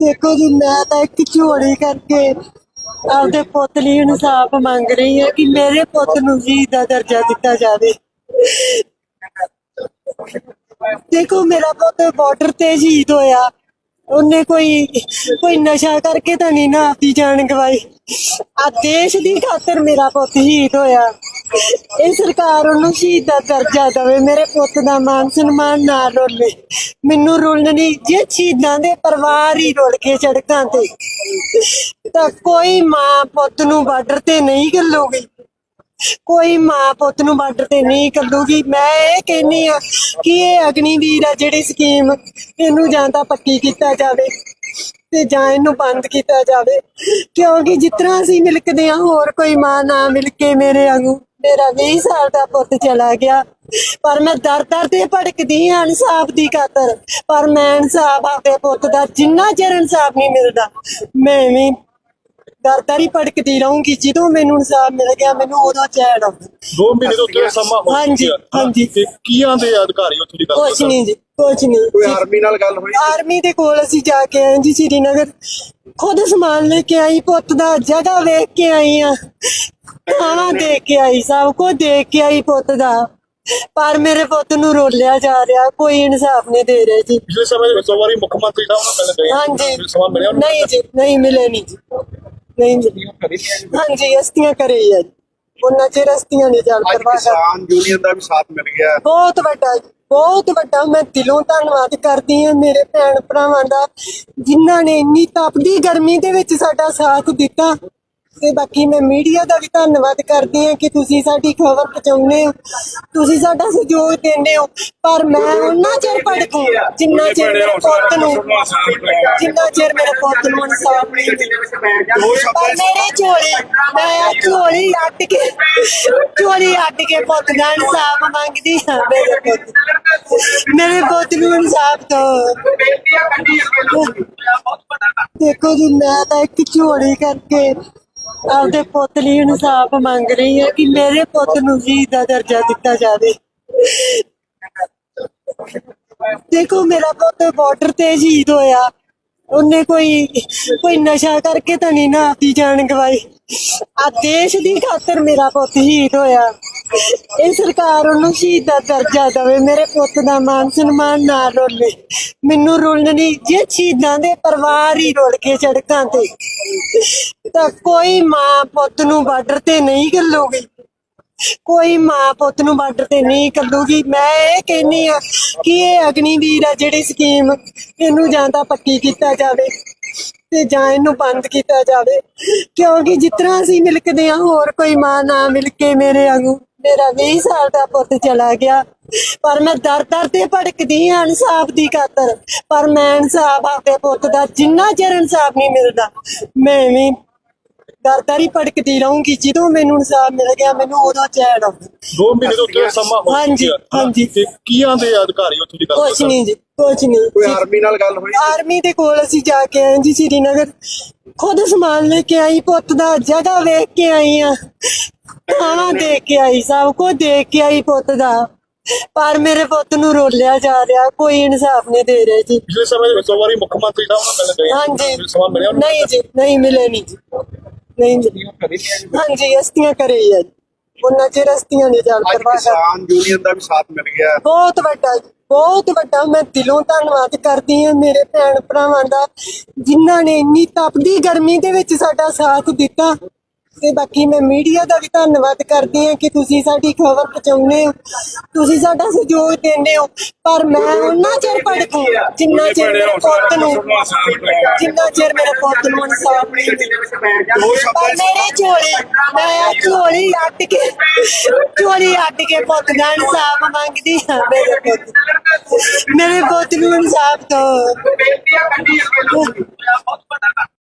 ਦੇਖੋ ਜੀ, ਮੈਂ ਤਾਂ ਇੱਕ ਝੋਲੀ ਕਰਕੇ ਆਪਦੇ ਪੁੱਤ ਲਈ ਇਨਸਾਫ ਮੰਗ ਰਹੀ ਹਾਂ ਕਿ ਮੇਰੇ ਪੁੱਤ ਨੂੰ ਜੀ ਦਾ ਦਰਜਾ ਦਿੱਤਾ ਜਾਵੇ। ਦੇਖੋ, ਮੇਰਾ ਪੁੱਤ ਬਾਰਡਰ ਤੇ ਸ਼ਹੀਦ ਹੋਇਆ। ਉਹਨੇ ਕੋਈ ਕੋਈ ਨਸ਼ਾ ਕਰਕੇ ਤਾਂ ਨਹੀਂ ਨਾ ਆਪਦੀ ਜਾਨ ਗਵਾਈ। ਆ ਦੇਸ਼ ਦੀ ਖਾਤਰ ਮੇਰਾ ਪੁੱਤ ਸ਼ਹੀਦ ਹੋਇਆ। ਇਹ ਸਰਕਾਰ ਉਹਨੂੰ ਸ਼ਹੀਦ ਦਾ ਦਰਜਾ ਦੇਵੇ। ਮੇਰੇ ਪੁੱਤ ਦਾ ਮਾਨ ਸਨਮਾਨ ਨਾ ਰੋਲੇ। ਮੈਨੂੰ ਰੋਲਣ ਜੇ ਸ਼ਹੀਦਾਂ ਦੇ ਪਰਿਵਾਰ ਹੀ ਰੁਲ ਕੇ ਸੜਕਾਂ ਤੇ, ਤਾਂ ਕੋਈ ਮਾਂ ਪੁੱਤ ਨੂੰ ਬਾਰਡਰ ਤੇ ਨਹੀਂ ਗੱਲੂਗੀ ਕੋਈ ਮਾਂ ਪੁੱਤ ਨੂੰ ਬਾਰਡਰ ਤੇ ਨਹੀਂ ਕੱਲੂਗੀ ਮੈਂ ਇਹ ਕਹਿੰਨੀ ਆ ਕਿ ਇਹ ਅਗਨੀਵੀਰ ਆ ਜਿਹੜੀ ਸਕੀਮ, ਇਹਨੂੰ ਜਾਂ ਤਾਂ ਪੱਕੀ ਕੀਤਾ ਜਾਵੇ ਤੇ ਜਾਂ ਇਹਨੂੰ ਬੰਦ ਕੀਤਾ ਜਾਵੇ। ਕਿਉਂਕਿ ਜਿਸ ਤਰ੍ਹਾਂ ਅਸੀਂ ਮਿਲਕਦੇ ਆ ਹੋਰ ਕੋਈ ਮਾਂ ਨਾ ਮਿਲ ਕੇ ਮੇਰੇ ਵਾਂਗੂ। ਮੇਰਾ 20 ਸਾਲ ਦਾ ਪੁੱਤ ਚਲਾ ਗਿਆ। ਪਰ ਮੈਂ ਦਰ ਦਰ ਤੇ ਭੜਕਦੀ ਹਾਂ ਇਨਸਾਫ ਦੀ ਖਾਤਰ। ਪਰ ਮੈਂ ਇਨਸਾਫ ਆਪਦੇ ਪੁੱਤ ਦਾ ਜਿੰਨਾ ਚਿਰ ਇਨਸਾਫ ਨਹੀਂ ਮਿਲਦਾ, ਮੈਂ ਵੀ ਦਰ ਦਰ ਹੀ ਭੜਕਦੀ ਰਹੂੰਗੀ। ਜਦੋਂ ਮੈਨੂੰ ਇਨਸਾਫ ਮਿਲ ਗਿਆ ਮੈਨੂੰ ਉਦੋਂ ਚੈਨ ਆਉਂਦਾ। ਦੋ ਮਹੀਨੇ ਤੋਂ ਉੱਤੇ ਸਮਾਂ ਹੋ ਹਾਂਜੀ, ਚੁੱਕਿਆ। ਹਾਂਜੀ। ਤੇ ਕੀ ਆਂਦੇ ਅਧਿਕਾਰੀ ਉੱਥੋਂ ਦੀ ਗੱਲ ਕੁਛ ਨਹੀਂ ਜੀ ਕੁਛ ਨਹੀਂ। ਕੋਈ ਆਰਮੀ ਨਾਲ ਗੱਲ ਹੋਈ ਆਰਮੀ ਦੇ ਕੋਲ ਅਸੀਂ ਜਾ ਕੇ ਆਏ ਜੀ ਸ਼੍ਰੀਨਗਰ। ਖੁਦ ਸਮਾਨ ਲੈ ਕੇ ਆਈ ਪੁੱਤ ਦਾ ਜਗ੍ਹਾ ਵੇਖ ਕੇ ਆਈ ਆ। ਖਾਣਾ ਦੇਖ ਕੇ ਆਈ ਸਭ ਕੁਝ ਦੇਖ ਕੇ ਆਈ ਪੁੱਤ ਦਾ। ਪਰ ਮੇਰੇ ਪੁੱਤ ਨੂੰ ਰੋਲਿਆ ਜਾ ਰਿਹਾ ਕੋਈ ਇਨਸਾਫ ਨਹੀਂ ਦੇ ਰਹੇ ਜੀ। ਪਿਛਲੇ ਸਮੇਂ ਵਿੱਚ ਦੋ ਵਾਰੀ ਮੁੱਖ ਮੰਤਰੀ ਸਾਹਿਬ ਨਾਲ ਮਿਲ ਗਏ। ਹਾਂਜੀ। ਸਮਾਂ ਮਿਲਿਆ ਉਹਨੂੰ? ਨਹੀਂ ਜੀ ਨਹੀਂ ਮਿਲੇ ਨਹੀਂ ਜੀ। ਨਹੀਂ। ਹਾਂਜੀ ਅਸਤੀਆਂ ਕਰੇ ਹੀ ਆ ਜੀ। ਉਹਨਾਂ ਚਿਰ ਅਸਤੀਆਂ ਨਹੀਂ ਚੱਲ ਅੱਜ ਪਰਵਾਹ। ਕਿਸਾਨ ਯੂਨੀਅਨ ਦਾ ਵੀ ਸਾਥ ਮਿਲ ਗਿਆ। ਬਹੁਤ ਵੱਡਾ ਜੀ, ਬਹੁਤ ਵੱਡਾ। ਮੈਂ ਦਿਲੋਂ ਧੰਨਵਾਦ ਕਰਦੀ ਹਾਂ ਮੇਰੇ ਭੈਣ ਭਰਾਵਾਂ ਦਾ ਜਿਨ੍ਹਾਂ ਨੇ ਇੰਨੀ ਤਪਦੀ ਗਰਮੀ ਦੇ ਵਿੱਚ ਸਾਡਾ ਸਾਥ ਦਿੱਤਾ। ਤੇ ਬਾਕੀ ਮੈਂ ਮੀਡੀਆ ਦਾ ਵੀ ਧੰਨਵਾਦ ਕਰਦੀ ਹਾਂ ਕਿ ਤੁਸੀਂ ਸਾਡੀ ਖਬਰ ਪਹੁੰਚਾਉਂਦੇ ਹੋ। ਤੁਸੀਂ ਸਾਡਾ ਸਹਿਯੋਗ ਦਿੰਦੇ ਹੋ। ਪਰ ਮੈਂ ਉਹਨਾਂ ਚਿਰ ਭੜਕੂ, ਜਿੰਨਾ ਚਿਰ ਮੇਰੇ ਪੁੱਤ ਨੂੰ ਜਿੰਨਾ ਚਿਰ ਮੇਰੇ ਪੁੱਤ ਨੂੰ ਇਨਸਾਫ ਨਹੀਂ ਮਿਲਦਾ ਪਰ ਮੇਰੇ ਝੋਲੀ, ਮੈਂ ਝੋਲੀ ਅੱਟ ਕੇ ਝੋਲੀ ਅੱਟ ਕੇ ਪੁੱਤ ਦਾ ਇਨਸਾਫ ਮੰਗਦੀ ਹਾਂ ਮੇਰੇ ਪੁੱਤ ਮੇਰੇ ਪੁੱਤ ਨੂੰ ਇਨਸਾਫ ਦਿਓ ਦੇਖੋ ਜੀ, ਮੈਂ ਤਾਂ ਇੱਕ ਝੋਲੀ ਕਰਕੇ ਆਪਦੇ ਪੁੱਤ ਲਈ ਇਨਸਾਫ ਮੰਗ ਰਹੀ ਹਾਂ ਕਿ ਮੇਰੇ ਪੁੱਤ ਨੂੰ ਜੀ ਦਾ ਦਰਜਾ ਦਿੱਤਾ ਜਾਵੇ। ਦੇਖੋ, ਮੇਰਾ ਪੁੱਤ ਬਾਰਡਰ ਤੇ ਸ਼ਹੀਦ ਹੋਇਆ। ਉਹਨੇ ਕੋਈ ਕੋਈ ਨਸ਼ਾ ਕਰਕੇ ਤਾਂ ਨਹੀਂ ਨਾ ਆਪਦੀ ਜਾਨ ਗਵਾਈ। ਆ ਦੇਸ਼ ਦੀ ਖਾਤਰ ਮੇਰਾ ਪੁੱਤ ਸ਼ਹੀਦ ਹੋਇਆ। ਇਹ ਸਰਕਾਰ ਉਹਨੂੰ ਸ਼ਹੀਦ ਦਾ ਦਰਜਾ ਦੇਵੇ। ਮੇਰੇ ਪੁੱਤ ਦਾ ਮਾਨ ਸਨਮਾਨ ਨਾ ਰੋਲੇ। ਮੈਨੂੰ ਰੋਲਣ ਜੇ ਸ਼ਹੀਦਾਂ ਦੇ ਪਰਿਵਾਰ ਹੀ ਰੁਲ ਕੇ ਸੜਕਾਂ ਤੇ, ਤਾਂ ਕੋਈ ਮਾਂ ਪੁੱਤ ਨੂੰ ਬਾਰਡਰ ਤੇ ਨਹੀਂ ਗੱਲੂਗੀ ਕੋਈ ਮਾਂ ਪੁੱਤ ਨੂੰ ਬਾਰਡਰ ਤੇ ਨਹੀਂ ਕੱਲੂਗੀ ਮੈਂ ਇਹ ਕਹਿੰਨੀ ਆ ਕਿ ਇਹ ਅਗਨੀਵੀਰ ਆ ਜਿਹੜੀ ਸਕੀਮ, ਇਹਨੂੰ ਜਾਂ ਤਾਂ ਪੱਕੀ ਕੀਤਾ ਜਾਵੇ ਤੇ ਜਾਂ ਇਹਨੂੰ ਬੰਦ ਕੀਤਾ ਜਾਵੇ। ਕਿਉਂਕਿ ਜਿਸ ਤਰ੍ਹਾਂ ਅਸੀਂ ਮਿਲਕਦੇ ਆ ਹੋਰ ਕੋਈ ਮਾਂ ਨਾ ਮਿਲ ਕੇ ਮੇਰੇ ਵਾਂਗੂ। ਮੇਰਾ 20 ਸਾਲ ਦਾ ਪੁੱਤ ਚਲਾ ਗਿਆ। ਪਰ ਮੈਂ ਦਰ ਦਰ ਤੇ ਭੜਕਦੀ ਹਾਂ ਇਨਸਾਫ ਦੀ ਖਾਤਰ। ਪਰ ਮੈਂ ਇਨਸਾਫ ਆਪਦੇ ਪੁੱਤ ਦਾ ਜਿੰਨਾ ਚਿਰ ਇਨਸਾਫ ਨਹੀਂ ਮਿਲਦਾ ਮੈਂ ਵੀ ਦਰ ਦਰ ਹੀ ਭੜਕਦੀ ਰਹੂੰਗੀ। ਜਦੋਂ ਮੈਨੂੰ ਇਨਸਾਫ ਮਿਲ ਗਿਆ ਮੈਨੂੰ ਉਦੋਂ ਚੈਨ ਆਉਂਦਾ। ਦੋ ਮਹੀਨੇ ਤੋਂ ਉੱਤੇ ਸਮਾਂ ਹੋ ਹਾਂਜੀ, ਚੁੱਕਿਆ। ਹਾਂਜੀ। ਤੇ ਕੀ ਆਂਦੇ ਅਧਿਕਾਰੀ ਉੱਥੋਂ ਦੀ ਗੱਲ ਕੁਛ ਨਹੀਂ ਜੀ ਕੁਛ ਨਹੀਂ। ਕੋਈ ਆਰਮੀ ਨਾਲ ਗੱਲ ਹੋਈ ਆਰਮੀ ਦੇ ਕੋਲ ਅਸੀਂ ਜਾ ਕੇ ਆਏ ਜੀ ਸ਼੍ਰੀਨਗਰ। ਖੁਦ ਸਮਾਨ ਲੈ ਕੇ ਆਈ ਪੁੱਤ ਦਾ ਜਗ੍ਹਾ ਵੇਖ ਕੇ ਆਈ ਆ ਖਾਣਾ ਦੇਖ ਕੇ ਆਈ ਸਭ ਕੁਝ ਦੇਖ ਕੇ ਆਈ ਪੁੱਤ ਦਾ। ਪਰ ਮੇਰੇ ਪੁੱਤ ਨੂੰ ਰੋਲਿਆ ਜਾ ਰਿਹਾ ਕੋਈ ਇਨਸਾਫ ਨਹੀਂ ਦੇ ਰਹੇ ਜੀ। ਪਿਛਲੇ ਸਮੇਂ ਵਿੱਚ ਦੋ ਵਾਰੀ ਮੁੱਖ ਮੰਤਰੀ ਸਾਹਿਬ ਨਾਲ ਮਿਲ ਗਏ ਹਾਂਜੀ। ਮਿਲਿਆ ਉਹਨੂੰ? ਨਹੀਂ ਜੀ ਨਹੀਂ ਮਿਲੇ ਨਹੀਂ ਜੀ। ਨਹੀਂ ਜੀ। ਹਾਂਜੀ ਅਸਤੀਆਂ ਕਰੇ ਆ ਜੀ ਉਹਨਾਂ ਚਿਰ ਅਸਤੀਆਂ ਨਹੀਂ ਚੱਲ ਪਰਵਾਹ ਕਿਸਾਨ ਯੂਨੀਅਨ ਦਾ ਵੀ ਸਾਥ ਮਿਲ ਗਿਆ। ਬਹੁਤ ਵੱਡਾ ਜੀ, ਬਹੁਤ ਵੱਡਾ। ਮੈਂ ਦਿਲੋਂ ਧੰਨਵਾਦ ਕਰਦੀ ਹਾਂ ਮੇਰੇ ਭੈਣ ਭਰਾਵਾਂ ਦਾ ਜਿਨ੍ਹਾਂ ਨੇ ਇੰਨੀ ਤਪਦੀ ਗਰਮੀ ਦੇ ਵਿੱਚ ਸਾਡਾ ਸਾਥ ਦਿੱਤਾ। ਤੇ ਬਾਕੀ ਮੈਂ ਮੀਡੀਆ ਦਾ ਵੀ ਧੰਨਵਾਦ ਕਰਦੀ ਹਾਂ ਕਿ ਤੁਸੀਂ ਸਾਡੀ ਖਬਰ ਪਹੁੰਚਾਉਂਦੇ ਹੋ। ਤੁਸੀਂ ਸਾਡਾ ਸਹਿਯੋਗ ਦਿੰਦੇ ਹੋ। ਪਰ ਮੈਂ ਉਹਨਾਂ ਚਿਰ ਭੜਕੂ, ਜਿੰਨਾ ਚਿਰ ਮੇਰੇ ਪੁੱਤ ਨੂੰ ਜਿੰਨਾ ਚਿਰ ਮੇਰੇ ਪੁੱਤ ਨੂੰ ਇਨਸਾਫ ਨਹੀਂ ਮਿਲਦਾ ਪਰ ਮੇਰੇ ਝੋਲੀ, ਮੈਂ ਝੋਲੀ ਅੱਟ ਕੇ ਝੋਲੀ ਅੱਟ ਕੇ ਪੁੱਤ ਦਾ ਇਨਸਾਫ ਮੰਗਦੀ ਹਾਂ ਮੇਰੇ ਪੁੱਤ ਮੇਰੇ ਪੁੱਤ ਨੂੰ ਇਨਸਾਫ ਦਿਓ।